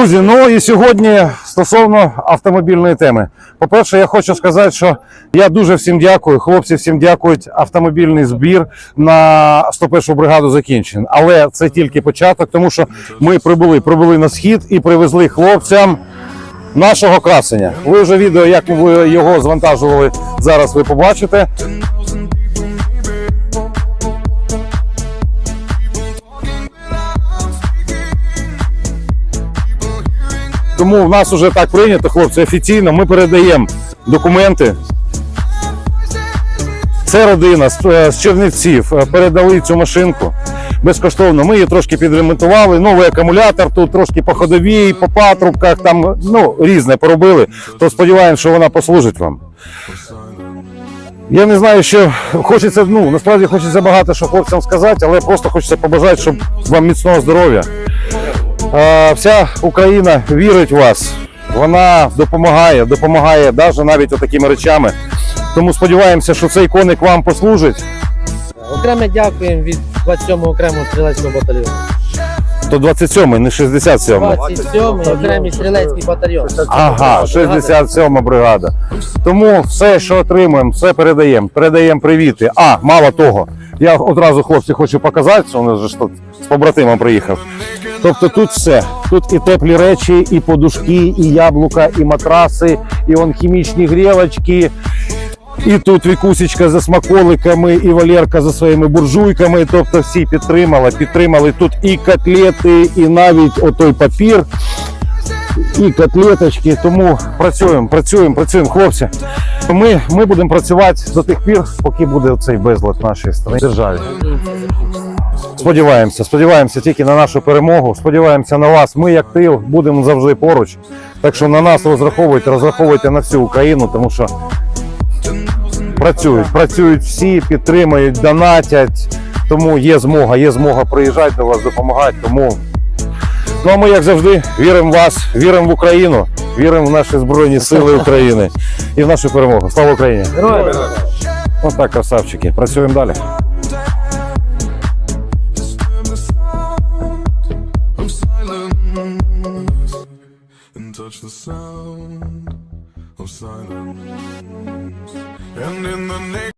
Друзі, ну і сьогодні стосовно автомобільної теми. По-перше, я хочу сказати, що я дуже всім дякую. Хлопці всім дякують. Автомобільний збір на 101 бригаду закінчений. Але це тільки початок, тому що ми прибули, прибули на схід і привезли хлопцям нашого красення. Ви вже відео, як ви його звантажували, зараз ви побачите. Тому в нас вже так прийнято, хлопці, офіційно. Ми передаємо документи. Це родина з, е, Чернівців. е, Передали цю машинку безкоштовно. Ми її трошки підремонтували. Новий акумулятор, тут трошки по ходовій, по патрубках, там ну, різне поробили. То сподіваємося, що вона послужить вам. Я не знаю, що хочеться, ну насправді хочеться багато що хлопцям сказати, але просто хочеться побажати, щоб вам міцного здоров'я. Е, Вся Україна вірить в вас. Вона допомагає, допомагає навіть навіть отакими речами. Тому сподіваємося, що цей коник вам послужить. Окремо дякуємо від 27-го окремого стрілецького батальйону. То 27-й, не 67-й. 27-й окремий стрілецький батальйон. Ага, 67-ма бригада. Тому все, що отримуємо, все передаємо. Передаємо привіти. А, мало того, я одразу хлопці хочу показати, що вони ж з побратимом приїхав. Тобто тут все. Тут і теплі речі, і подушки, і яблука, і матраси, і он хімічні грілочки. І тут Вікусечка за смаколиками, і Валерка за своїми буржуйками. Тобто всі підтримали, підтримали тут і котлети, і навіть отой папір і котлеточки. Тому працюємо, працюємо, працюємо, хлопці. Ми, ми будемо працювати до тих пір, поки буде цей безлад в нашій державі. Сподіваємося, сподіваємося тільки на нашу перемогу. Сподіваємося на вас. Ми, як тил, будемо завжди поруч. Так що на нас розраховуйте, розраховуйте на всю Україну, тому що працюють, працюють всі, підтримують, донатять. Тому є змога, є змога приїжджати до вас, допомагати. Тому ну а ми, як завжди, віримо в вас, віримо в Україну, віримо в наші збройні сили України і в нашу перемогу. Слава Україні! Героям! Ось так, красавчики. Працюємо далі. The sound of silence. And in the